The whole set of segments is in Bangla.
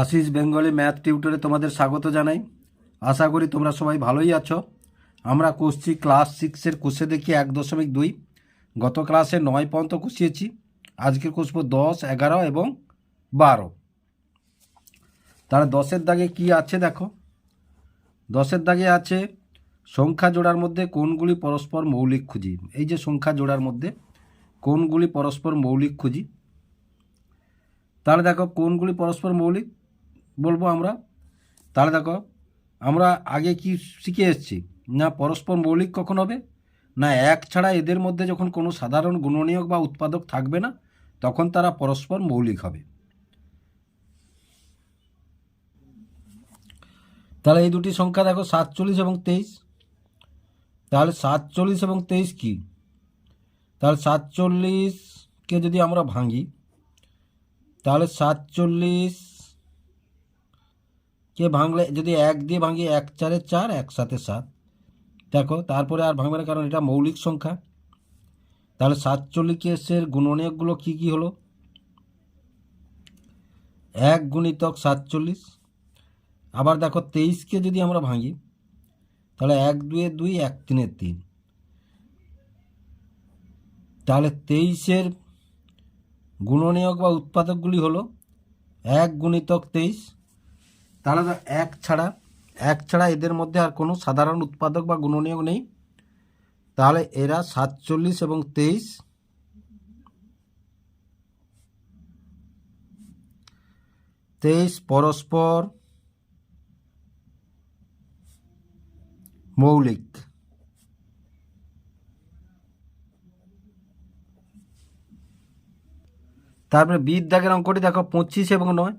আশিস বেঙ্গলি ম্যাথ টিউটরে তোমাদের স্বাগত জানাই। আশা করি তোমরা সবাই ভালোই আছো। আমরা কষছি ক্লাস সিক্সের কোষে দেখি এক দশমিক দুই। গত ক্লাসে নয় পর্যন্ত কষিয়েছি আজকে কষবো দশ, এগারো এবং বারো। তাহলে দশের দাগে কি আছে দেখো? দশের দাগে আছে, সংখ্যা জোড়ার মধ্যে কোনগুলি পরস্পর মৌলিক খুঁজি? এই যে সংখ্যা জোড়ার মধ্যে কোনগুলি পরস্পর মৌলিক খুঁজি? তাহলে দেখো কোনগুলি পরস্পর মৌলিক? বলব আমরা? তাহলে দেখো, আমরা আগে কি শিখে এসেছি? না পরস্পর মৌলিক কখন হবে? না এক ছাড়া এদের মধ্যে যখন কোনো সাধারণ গুণনীয়ক বা উৎপাদক থাকবে না, তখন তারা পরস্পর মৌলিক হবে। তাহলে এই দুটি সংখ্যা দেখো, সাতচল্লিশ এবং তেইশ। তাহলে সাতচল্লিশ এবং তেইশ কি? তাহলে সাতচল্লিশকে যদি আমরা ভাঙি, তাহলে সাতচল্লিশ কে ভাঙলে, যদি এক দিয়ে ভাঙি এক চারে চার, একসাথে সাত। দেখো, তারপরে আর ভাঙবে না, কারণ এটা মৌলিক সংখ্যা। তাহলে সাতচল্লিশের গুণনীয়কগুলো কি কি হলো? এক গুণিতক সাতচল্লিশ। আবার দেখো, তেইশকে যদি আমরা ভাঙি, তাহলে এক দুয়ে দুই, এক তিনে তিন। তাহলে তেইশের গুণনীয়ক বা উৎপাদকগুলি হলো এক গুণিতক তেইশ তাহলে তো এক ছাড়া এক ছাড়া এদের মধ্যে আর কোনো সাধারণ উৎপাদক বা গুণনীয়ক নেই। তাহলে এরা সাতচল্লিশ এবং তেইশ। তেইশ পরস্পর মৌলিক। তারপরে বিদ দাগের অঙ্কটি দেখো, পঁচিশ এবং নয়।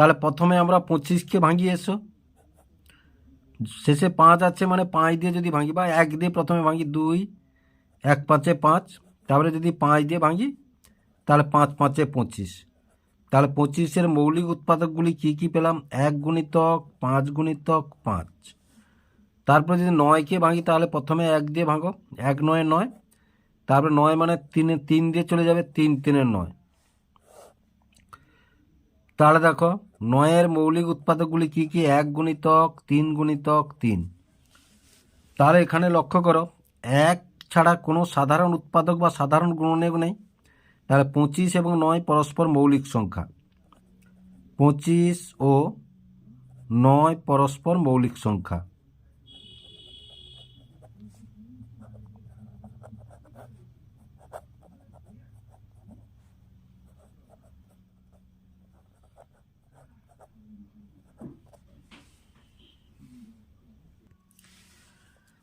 তাহলে প্রথমে আমরা পঁচিশকে ভাঙি এসো। শেষে পাঁচ আছে মানে পাঁচ দিয়ে যদি ভাঙি, বা এক দিয়ে প্রথমে ভাঙি দুই, এক পাঁচে পাঁচ তারপরে যদি পাঁচ দিয়ে ভাঙি, তাহলে পাঁচ পাঁচে পঁচিশ। তাহলে পঁচিশের মৌলিক উৎপাদকগুলি কি কি পেলাম? এক গুণিতক, পাঁচ গুণিতক, পাঁচ। তারপরে যদি নয়কে ভাঙি, তাহলে প্রথমে এক দিয়ে ভাঙো, এক নয় নয়। তারপরে নয় মানে তিনে তিন দিয়ে চলে যাবে, তিন তিনের নয়। তাহলে দেখো, নয়ের মৌলিক উৎপাদকগুলি কি কি? এক গুণিতক, তিন গুণিতক, তিন। তাহলে এখানে লক্ষ্য করো, এক ছাড়া কোনো সাধারণ উৎপাদক বা সাধারণ গুণনীয়ক নেই। তাহলে পঁচিশ এবং নয় পরস্পর মৌলিক সংখ্যা। পঁচিশ ও নয় পরস্পর মৌলিক সংখ্যা।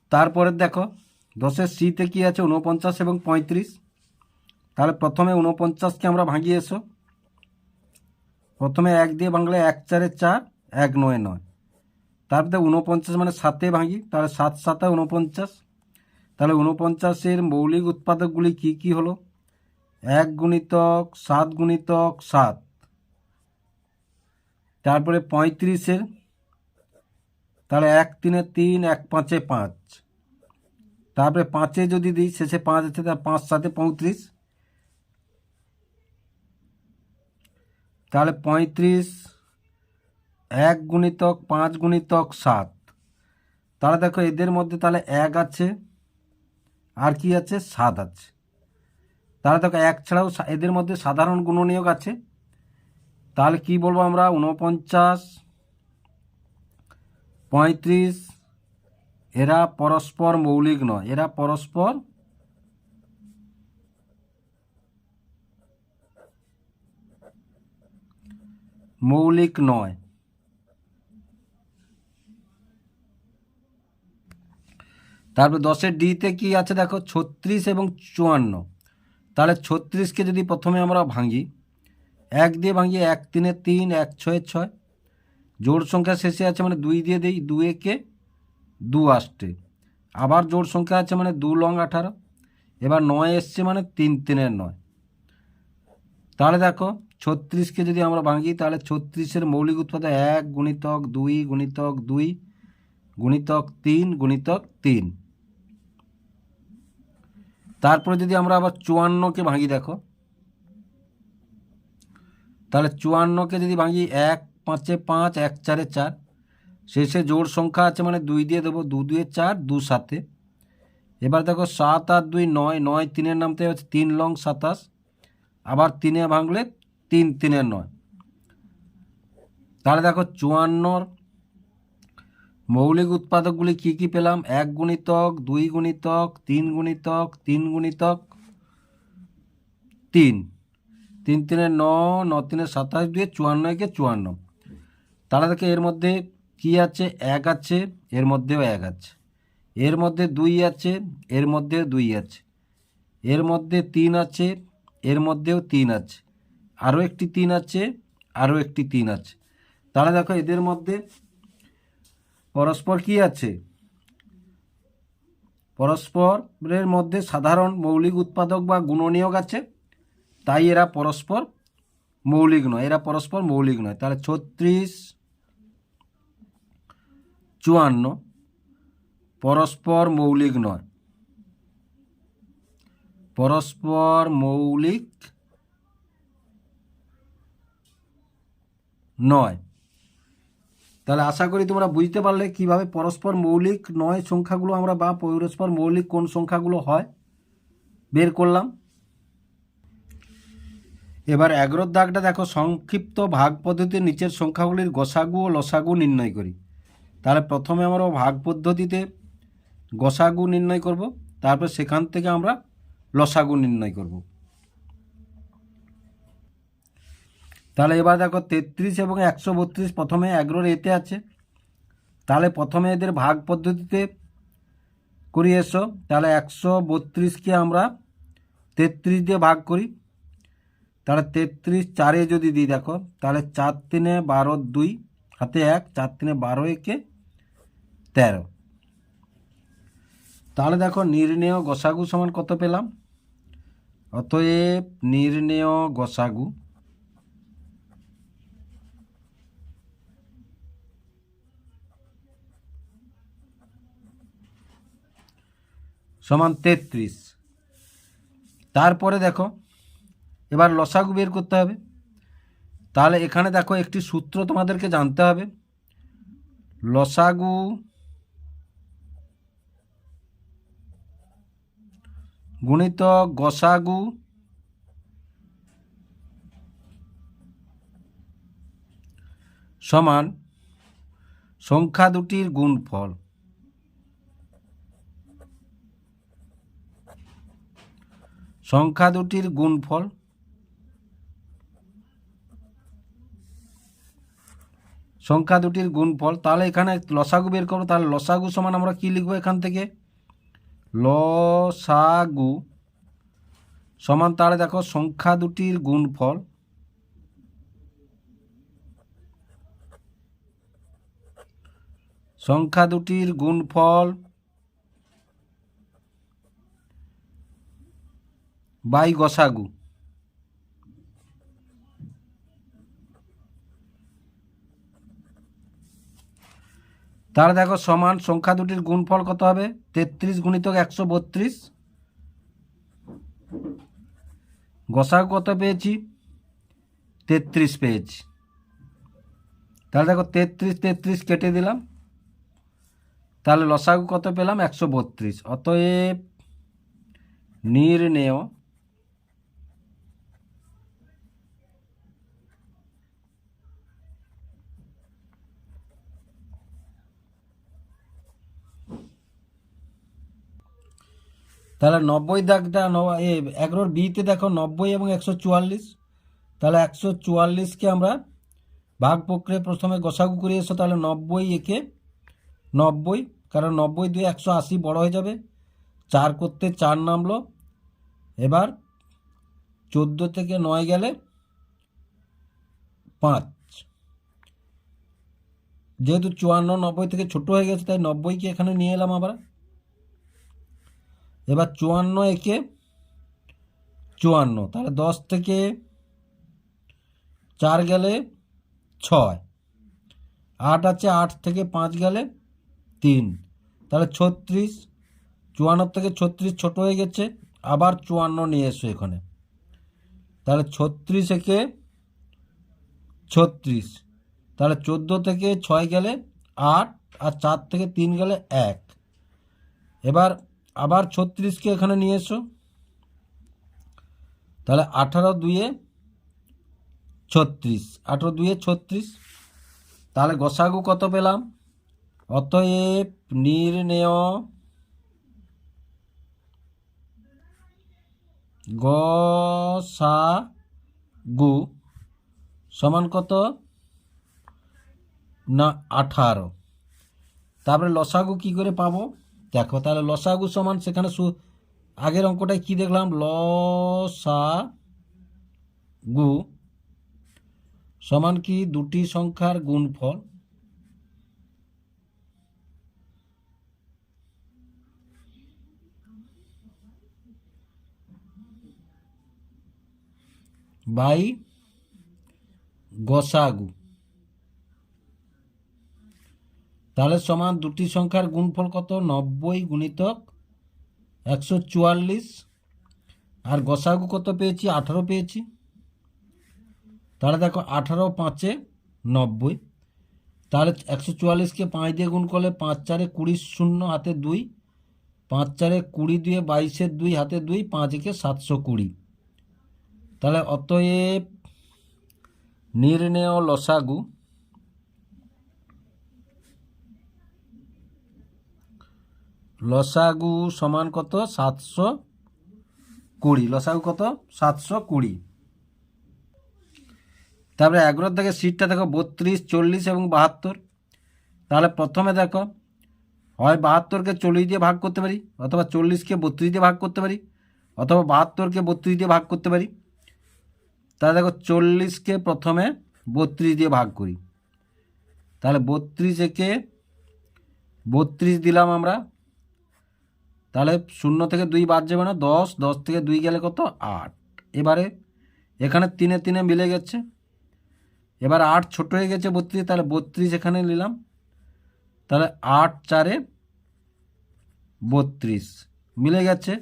তারপরে দেখো, দশের সিতে কি আছে? উনপঞ্চাশ এবং পঁয়ত্রিশ। তাহলে প্রথমে উনপঞ্চাশকে আমরা ভাঙিয়ে এসো। প্রথমে এক দিয়ে ভাঙলে এক চারে চার, এক নয় নয়। তারপরে উনপঞ্চাশ মানে সাতে ভাঙি, তাহলে সাত সাতে উনপঞ্চাশ তাহলে উনপঞ্চাশের মৌলিক উৎপাদকগুলি কি কি হলো? এক গুণিতক, সাত গুণিতক, সাত। তারপরে পঁয়ত্রিশের তাহলে এক তিনে তিন, এক পাঁচে পাঁচ। তারপরে পাঁচে যদি দিই, শেষে পাঁচ আছে, তাহলে পাঁচ সাথে পঁয়ত্রিশ। তাহলে পঁয়ত্রিশ, এক গুণিতক পাঁচ গুণিতক সাত। তাহলে দেখো এদের মধ্যে তাহলে এক আছে, আর কি আছে? সাত আছে। তাহলে দেখো এক ছাড়াও এদের মধ্যে সাধারণ গুণনীয়ক আছে। তাহলে কি বলব আমরা? উনপঞ্চাশ পঁয়ত্রিশ, এরা পরস্পর মৌলিক নয়, এরা পরস্পর মৌলিক নয়। তারপর দশের ডিতে কি আছে দেখো? ছত্রিশ এবং চুয়ান্ন। তাহলে ছত্রিশকে যদি প্রথমে আমরা ভাঙি, এক দিয়ে ভাঙি, এক তিনে তিন, এক ছয়ে ছয়। জোড় সংখ্যা শেষে আছে মানে দুই দিয়ে দিই দু একে দু আষ্টে আবার জোড় সংখ্যা আছে মানে দু লং আঠারো। এবার নয় এসছে মানে তিন তিনের নয়। তাহলে দেখো, ছত্রিশকে যদি আমরা ভাঙি, তাহলে ছত্রিশের মৌলিক উৎপাদক এক গুণিতক দুই গুণিতক দুই গুণিতক তিন গুণিতক তিন। তারপরে যদি আমরা আবার চুয়ান্নকে ভাঙি দেখো, তাহলে চুয়ান্নকে যদি ভাঙি এক পাঁচে পাঁচ, এক চারে চার। শেষে জোড় সংখ্যা আছে মানে দুই দিয়ে দেবো, দু দুয়ে চার, দু সাতে। এবার দেখো সাত আর দুই নয় নয় তিনের নামতে হচ্ছে তিন লং সাতাশ। আবার তিনে ভাঙলে তিন তিনের নয়। তাহলে দেখো চুয়ান্নর মৌলিক উৎপাদকগুলি কি কি পেলাম? এক গুণিতক, দুই গুণিতক, তিন গুণিতক তিন গুণিতক, তিন। তিন তিনে ন ন তিনে সাতাশ দুয়ে চুয়ান্ন একে চুয়ান্ন। তাহলে দেখো এর মধ্যে কি আছে? এক আছে, এর মধ্যেও এক আছে। এর মধ্যে দুই আছে, এর মধ্যেও দুই আছে। এর মধ্যে তিন আছে, এর মধ্যেও তিন আছে। আরও একটি তিন আছে, আরও একটি তিন আছে। তাহলে দেখো এদের মধ্যে পরস্পর কি আছে? পরস্পরের মধ্যে সাধারণ মৌলিক উৎপাদক বা গুণনীয়ক আছে। তাই এরা পরস্পর মৌলিক নয়, এরা পরস্পর মৌলিক নয়। তাহলে ছত্রিশ চুয়ান্ন, পরস্পর মৌলিক নয়। পরস্পর মৌলিক নয়। তাহলে আশা করি তোমরা বুঝতে পারলে কীভাবে পরস্পর মৌলিক নয় সংখ্যাগুলো আমরা বা পরস্পর মৌলিক কোন সংখ্যাগুলো হয়। বের করলাম। এবার এগারোর দাগটা দেখো, সংক্ষিপ্ত ভাগ পদ্ধতির নিচের সংখ্যাগুলির গসাগু ও লসাগু নির্ণয় করি। তাহলে প্রথমে আমরা ভাগ পদ্ধতিতে গসাগু নির্ণয় করব, তারপর সেখান থেকে আমরা লসাগু নির্ণয় করব। তাহলে এবার দেখো তেত্রিশ এবং একশো বত্রিশ প্রথমে এগারোর এতে আছে। তাহলে প্রথমে এদের ভাগ পদ্ধতিতে করি এসো, তাহলে একশো বত্রিশকে আমরা তেত্রিশ দিয়ে ভাগ করি। তাহলে তেত্রিশ চারে যদি দিই দেখো, তাহলে চার তিনে বারো দুই হাতে এক, চার, তিনে বারো, একে তেরো। তাহলে দেখো নির্ণেয় গসাগু সমান কত পেলাম? অতএব নির্ণেয় গসাগু সমান তেত্রিশ। তারপরে দেখো, এবার লসাগু বের করতে হবে। তাহলে এখানে দেখো একটি সূত্র তোমাদেরকে জানতে হবে। লসাগু গুণিত গসাগু সমান সংখ্যা দুটির গুণফল। সংখ্যা দুটির গুণফল সংখ্যা দুটির গুণফল, তাহলে এখানে লসাগু বের করব তাহলে লসাগু সমান আমরা কি লিখব এখান থেকে? লসাগু সমান, তাহলে দেখো সংখ্যা দুটির গুণফল, সংখ্যা দুটির গুণফল বাই গসাগু। তাহলে দেখো সমান সংখ্যা দুটির গুণফল কত হবে? তেত্রিশ গুণিতক একশো বত্রিশ। গসাগু কত পেয়েছি? তেত্রিশ পেয়েছি। তাহলে দেখো তেত্রিশ তেত্রিশ কেটে দিলাম। তাহলে লসাগু কত পেলাম? একশো বত্রিশ। অতএব নির্ণেয় তাহলে নব্বই দাগটা এগারোর বিতে দেখো নব্বই এবং একশো চুয়াল্লিশ। তাহলে একশো চুয়াল্লিশকে আমরা ভাগ প্রক্রিয়া প্রথমে গসাগু করে এসো, তাহলে নব্বই একে নব্বই। কারণ নব্বই দিয়ে একশো আশি বড় হয়ে যাবে। চার করতে চার নামলো। এবার চোদ্দ থেকে নয় গেলে পাঁচ। যেহেতু চুয়ান্ন নব্বই থেকে ছোট হয়ে গেছে, তাই নব্বইকে এখানে নিয়ে এলাম আবার এবার চুয়ান্ন একে চুয়ান্ন, তাহলে দশ থেকে চার গেলে ছয়, আট আছে আট থেকে পাঁচ গেলে তিন, তাহলে ছত্রিশ, চুয়ান্ন থেকে ছত্রিশ ছোট হয়ে গেছে, আবার চুয়ান্ন নিয়ে এসো এখানে, তাহলে ছত্রিশ একে ছত্রিশ, তাহলে চোদ্দ থেকে ছয় গেলে আট, আর চার থেকে তিন গেলে এক, এবার আবার ছত্রিশকে এখানে নিয়ে এসো। তাহলে আঠারো দুয়ে ছত্রিশ। আঠারো দুয়ে ছত্রিশ। তাহলে গসাগু কত পেলাম? অতএব নির্ণেয় গসাগু সমান কত? না, আঠারো। তারপরে লসাগু কি করে পাবো? দেখো, তাহলে লসাগু সমান সেখানে সু আগের অঙ্কটায় কি দেখলাম? লসা গু সমান কি? দুটি সংখ্যার গুণফল। বাই গসাগু। তাহলে সমান দুটি সংখ্যার গুণফল কত? নব্বই গুণিতক একশো চুয়াল্লিশ। আর গসাগু কত পেয়েছি? আঠারো পেয়েছি। তাহলে দেখো, আঠারো পাঁচে নব্বই। তাহলে একশো চুয়াল্লিশকে পাঁচ দিয়ে গুণ করলে পাঁচ চারে কুড়ি শূন্য হাতে দুই, পাঁচ চারে কুড়ি দিয়ে বাইশের দুই হাতে দুই পাঁচ একে সাতশো কুড়ি। তাহলে অতএব নির্ণেয় লসাগু। লসাগু সমান কত? সাতশো কুড়ি। লসাগু কত? সাতশো কুড়ি। তারপরে এগারোর থেকে সিটটা দেখো বত্রিশ, চল্লিশ এবং বাহাত্তর। তাহলে প্রথমে দেখো, হয় বাহাত্তরকে চল্লিশ দিয়ে ভাগ করতে পারি, অথবা চল্লিশকে বত্রিশ দিয়ে ভাগ করতে পারি, অথবা বাহাত্তরকে বত্রিশ দিয়ে ভাগ করতে পারি। তাহলে দেখো চল্লিশকে প্রথমে বত্রিশ দিয়ে ভাগ করি। তাহলে বত্রিশ একে বত্রিশ দিলাম আমরা তাহলে শূন্য থেকে দুই বাদ যাবে না, দশ দশ থেকে দুই গেলে কত? আট। এবারে এখানে তিনে তিনে মিলে গেছে। এবার আট ছোট হয়ে গেছে বত্রিশ, তাহলে বত্রিশ এখানে নিলাম। তাহলে আট চারে বত্রিশ মিলে গেছে।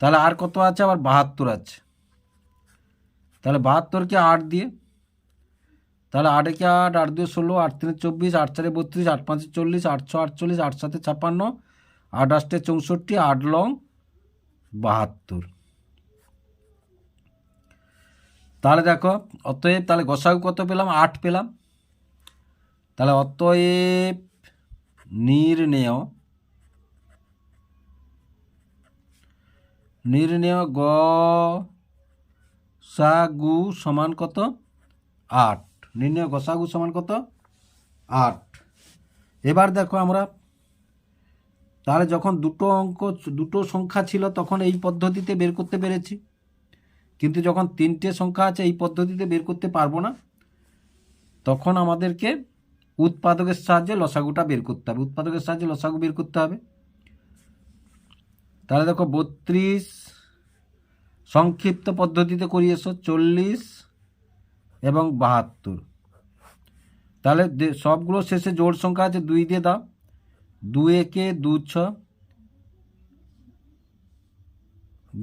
তাহলে আর কত আছে? আবার বাহাত্তর আছে। তাহলে বাহাত্তরকে আট দিয়ে, তাহলে আট একে আট আট দুই ষোলো, আট তিনে চব্বিশ, আট চারে বত্রিশ, আট পাঁচে চল্লিশ আটশো আটচল্লিশ, আট সাথে ছাপ্পান্ন আট আষ্টে চৌষট্টি, আট লং, বাহাত্তর। তাহলে দেখো, অতএব তাহলে গসাগু কত পেলাম? আট পেলাম। তাহলে অতএব নির্ণেয় নির্ণেয় গ সাগু সমান কত? আট। নির্ণয় গসাগু সমান কত? আট। এবার দেখো আমরা তাহলে যখন দুটো অঙ্ক, দুটো সংখ্যা ছিল, তখন এই পদ্ধতিতে বের করতে পেরেছি। কিন্তু যখন তিনটে সংখ্যা আছে, এই পদ্ধতিতে বের করতে পারব না, তখন আমাদেরকে উৎপাদকের সাহায্যে লসাগুটা বের করতে হবে। উৎপাদকের সাহায্যে লসাগু বের করতে হবে। তাহলে দেখো, বত্রিশ, সংক্ষিপ্ত পদ্ধতিতে করিয়েছো চল্লিশ এবং বাহাত্তর। তাহলে সবগুলো শেষে জোড় সংখ্যা আছে, দুই দিয়ে দাও। দু একে দু ছ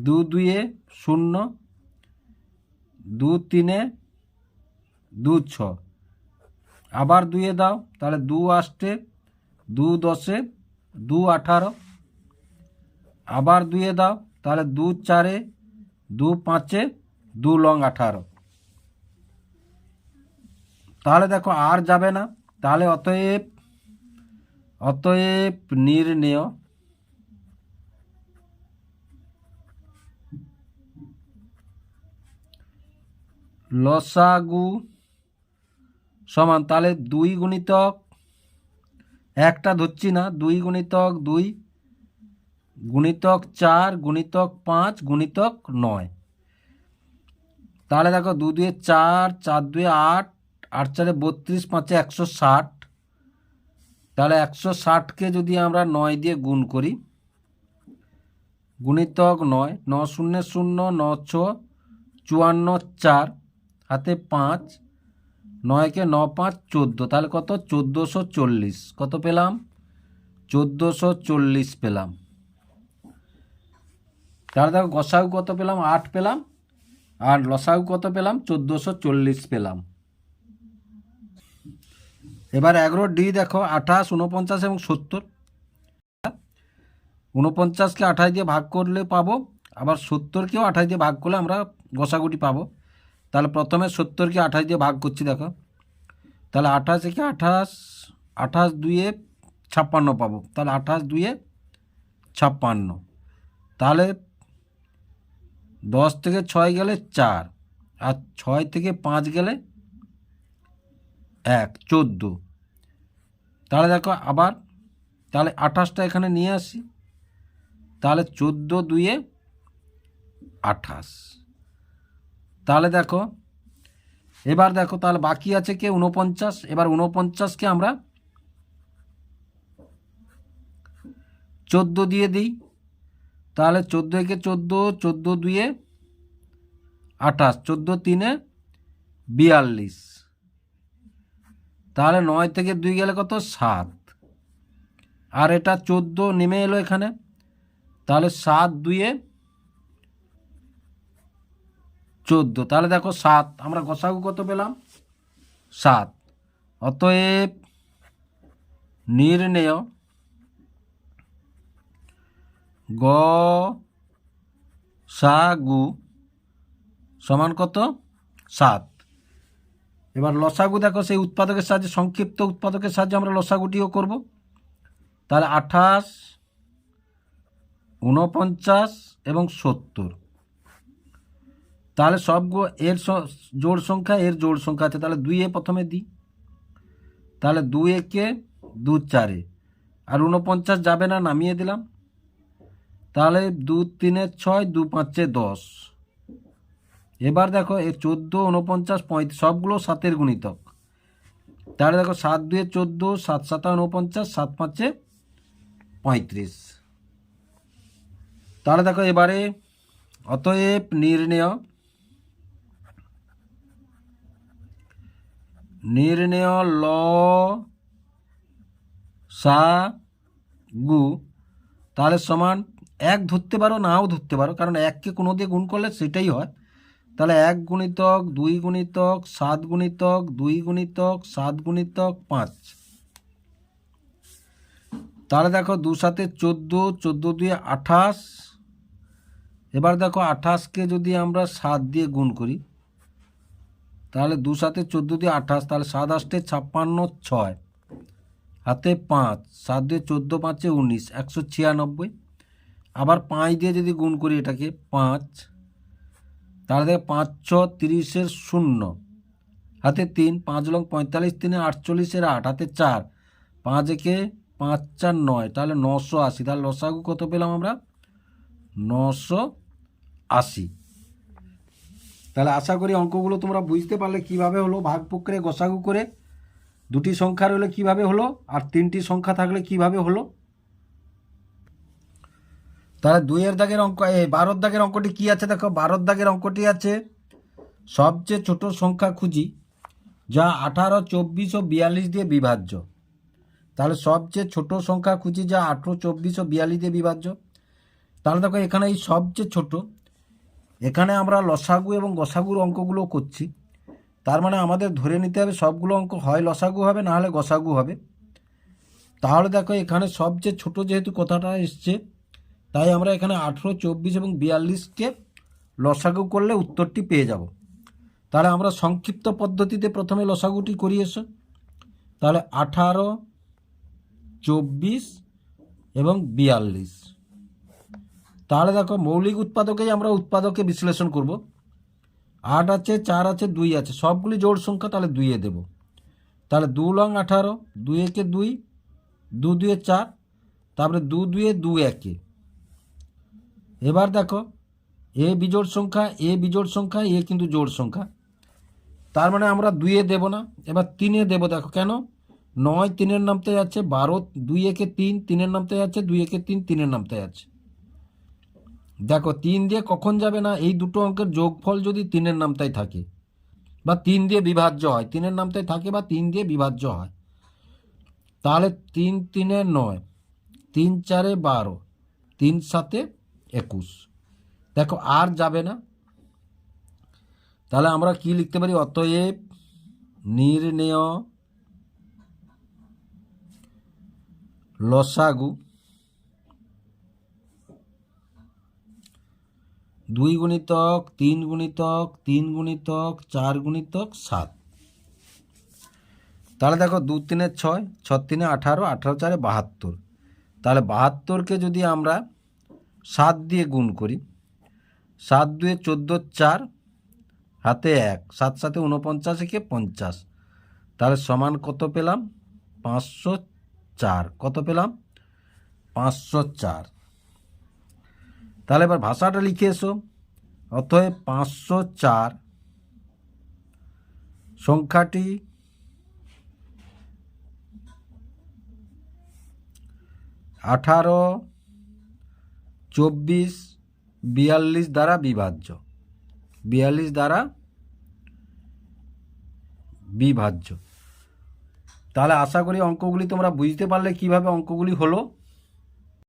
দু দুয়ে শূন্য দু তিনে দু ছ। আবার দুয়ে দাও, তাহলে দু আষ্টে দু দশে দু আঠারো। আবার দুয়ে দাও, তাহলে দু চারে দু পাঁচে দু লং আঠারো। তাহলে দেখো আর যাবে না, তাহলে অতএব অতএব নির্ণেয় লসাগু সমান, তাহলে দুই গুণিতক একটা ধরছি না, দুই গুণিতক দুই গুণিতক চার, গুণিতক পাঁচ, গুণিতক নয়। তাহলে দেখো দু দুয়ে চার চার দুয়ে আট আট চারে বত্রিশ, পাঁচে একশো ষাট। তাহলে একশো ষাটকে যদি আমরা নয় দিয়ে গুণ করি, গুণিতক নয় ন শূন্য শূন্য ন ছ চুয়ান্ন চার, হাতে পাঁচ, নয়কে ন পাঁচ চোদ্দ, তাহলে কত? চোদ্দোশো চল্লিশ, কত পেলাম? চোদ্দোশো চল্লিশ পেলাম। তাহলে দেখো, গসাগু কত পেলাম? আট পেলাম। আর লসাগু কত পেলাম? চোদ্দোশো চল্লিশ পেলাম। এবার এগারো ডি দেখো, আঠাশ উনপঞ্চাশ এবং সত্তর। উনপঞ্চাশকে আঠাশ দিয়ে ভাগ করলে পাবো, আবার সত্তরকেও আঠাশ দিয়ে ভাগ করলে আমরা গোসাগুটি পাবো। তাহলে প্রথমে সত্তরকে আঠাশ দিয়ে ভাগ করছি দেখো। তাহলে আঠাশ থেকে আঠাশ আঠাশ দুইয়ে ছাপ্পান্ন পাবো। তাহলে আঠাশ দুইয়ে ছাপ্পান্ন। তাহলে দশ থেকে ছয় গেলে চার, আর ছয় থেকে পাঁচ গেলে এক, চোদ্দ। তাহলে দেখো আবার, তাহলে আঠাশটা এখানে নিয়ে আসি। তাহলে চোদ্দ দুয়ে আঠাশ। তাহলে দেখো, এবার দেখো তাহলে বাকি আছে কে উনপঞ্চাশ এবার উনপঞ্চাশকে আমরা চোদ্দ দিয়ে দিই। তাহলে চোদ্দ একে চোদ্দ চোদ্দ দুয়ে আঠাশ, চোদ্দ তিনে বিয়াল্লিশ। তাহলে নয় থেকে দুই গেলে কত? সাত। আর এটা চোদ্দ নেমে এলো এখানে। তাহলে সাত দুইয়ে চোদ্দ। তাহলে দেখো সাত। আমরা গসাগু কত পেলাম? সাত। অতএব নির্ণেয় গ সাগু সমান কত? সাত। এবার লসাগু, দেখো সেই উৎপাদকের সাহায্যে, সংক্ষিপ্ত উৎপাদকের সাহায্যে আমরা লসাগুটিও করব। তাহলে আঠাশ উনপঞ্চাশ এবং সত্তর। তাহলে সবগুলো এর জোড় সংখ্যা, এর জোড় সংখ্যা আছে। তাহলে দুইয়ে প্রথমে দিই। তাহলে দু একে দু চারে। আর উনপঞ্চাশ যাবে না, নামিয়ে দিলাম। তাহলে দু তিনে ছয়, দু পাঁচে দশ। এবার দেখো, এ চোদ্দ উনপঞ্চাশ পঁয়ত্রিশ, সবগুলো সাতের গুণিতক। তাহলে দেখো, সাত দুয়ে চোদ্দ, সাত সাতা উনপঞ্চাশ সাত পাঁচে পঁয়ত্রিশ। তাহলে দেখো, এবারে অতএব নির্ণেয় নির্ণেয় ল, সা, গু। তাহলে সমান এক ধরতে পারো, নাও ধরতে পারো, কারণ এককে কোনো দিয়ে গুণ করলে সেটাই হয়। তাহলে এক গুণিতক, দুই গুণিতক, সাত গুণিতক, দুই গুণিতক, সাত গুণিতক, পাঁচ। তাহলে দেখো দু সাথে চোদ্দ চোদ্দ দুই আঠাশ। এবার দেখো আঠাশকে যদি আমরা সাত দিয়ে গুণ করি, তাহলে দু সাথে চোদ্দ দিয়ে আঠাশ, তাহলে সাত আষ্টে ছাপ্পান্ন, ছয়। হাতে পাঁচ, সাত দিয়ে চোদ্দ, পাঁচে উনিশ, একশো ছিয়ানব্বই। আবার পাঁচ দিয়ে যদি গুণ করি এটাকে, পাঁচ। তাহলে দেখো পাঁচ ছ তিরিশের শূন্য। হাতে তিন, পাঁচ লং পঁয়তাল্লিশ, তিনে আটচল্লিশের আট, হাতে চার। পাঁচ একে পাঁচ চার নয়, তাহলে নশো আশি। তাহলে লসাগু কত পেলাম আমরা? নশো আশি। তাহলে আশা করি অঙ্কগুলো তোমরা বুঝতে পারলে কীভাবে হলো, ভাগ প্রক্রিয়া গসাগু করে দুটি সংখ্যা রইলে কীভাবে হলো, আর তিনটি সংখ্যা থাকলে কীভাবে হলো। তাহলে দুইয়ের দাগের অঙ্ক, এই বারোর দাগের অঙ্কটি কি আছে? দেখো, বারোর দাগের অঙ্কটি আছে সবচেয়ে ছোট সংখ্যা খুঁজি, যা আঠারো, চব্বিশ ও বিয়াল্লিশ দিয়ে বিভাজ্য। তাহলে সবচেয়ে ছোট সংখ্যা খুঁজি, যা আঠেরো, চব্বিশ ও বিয়াল্লিশ দিয়ে বিভাজ্য। তাহলে দেখো, এখানে এই সবচেয়ে ছোট, এখানে আমরা লসাগু এবং গসাগুর অঙ্কগুলো করছি। তার মানে আমাদের ধরে নিতে হবে সবগুলো অঙ্ক, হয় লসাগু হবে, না হলে গসাগু হবে। তাহলে দেখো, এখানে সবচেয়ে ছোট যেহেতু কথাটা এসছে তাই আমরা এখানে আঠেরো, চব্বিশ এবং বিয়াল্লিশকে লসাগু করলে উত্তরটি পেয়ে যাব। তাহলে আমরা সংক্ষিপ্ত পদ্ধতিতে প্রথমে লসাগুটি করি এসো। তাহলে আঠারো, চব্বিশ এবং বিয়াল্লিশ। তাহলে দেখো মৌলিক উৎপাদকেই আমরা উৎপাদকে বিশ্লেষণ করব। আট আছে, চার আছে, দুই আছে, সবগুলি জোড় সংখ্যা তাহলে দুইয়ে দেব। তাহলে দু লং আঠারো, দুই একে দুই, দু দুয়ে চার, তারপরে দু দুয়ে দু একে। এবার দেখো, এ বিজোড় সংখ্যা, এ বিজোড় সংখ্যা, এ কিন্তু জোড় সংখ্যা। তার মানে আমরা দুইয়ে দেব না, এবার তিনে দেব, দেখো কেন? নয় তিনের নামতে যাচ্ছে, বারো দুই একে তিন তিনের নামতে যাচ্ছে, দুই একে তিন তিনের নামতে যাচ্ছে। দেখো, তিন দিয়ে কখন যাবে না? এই দুটো অঙ্কের যোগফল যদি তিনের নামতায় থাকে, বা তিন দিয়ে বিভাজ্য হয়, তিনের নামতায় থাকে বা তিন দিয়ে বিভাজ্য হয়, তাহলে তিন তিনে নয়, তিন চারে বারো, তিন সাতে একুশ। দেখো, আর যাবে না। তাহলে আমরা কি লিখতে পারি? অতএব নির্ণেয় লসাগু দুই গুণিতক তিন গুণিতক তিন গুণিতক, চার গুণিতক, সাত। তাহলে দেখো, দু তিনে ছয় ছ তিনে আঠারো আঠারো চারে বাহাত্তর। তাহলে বাহাত্তরকে যদি আমরা সাত দিয়ে গুণ করি। সাত দুয়ে চোদ্দ চার, হাতে এক। সাত সাথে উনপঞ্চাশ একে পঞ্চাশ। তাহলে সমান কত পেলাম? পাঁচশো চার। কত পেলাম? পাঁচশো চার। তাহলে এবার ভাষাটা লিখে এসো। অতএব পাঁচশো চার সংখ্যাটি আঠারো চব্বিশ বিয়াল্লিশ দ্বারা বিভাজ্য। বিয়াল্লিশ দ্বারা বিভাজ্য। তাহলে আশা করি অঙ্কগুলি তোমরা বুঝতে পারলে কীভাবে অঙ্কগুলি হলো।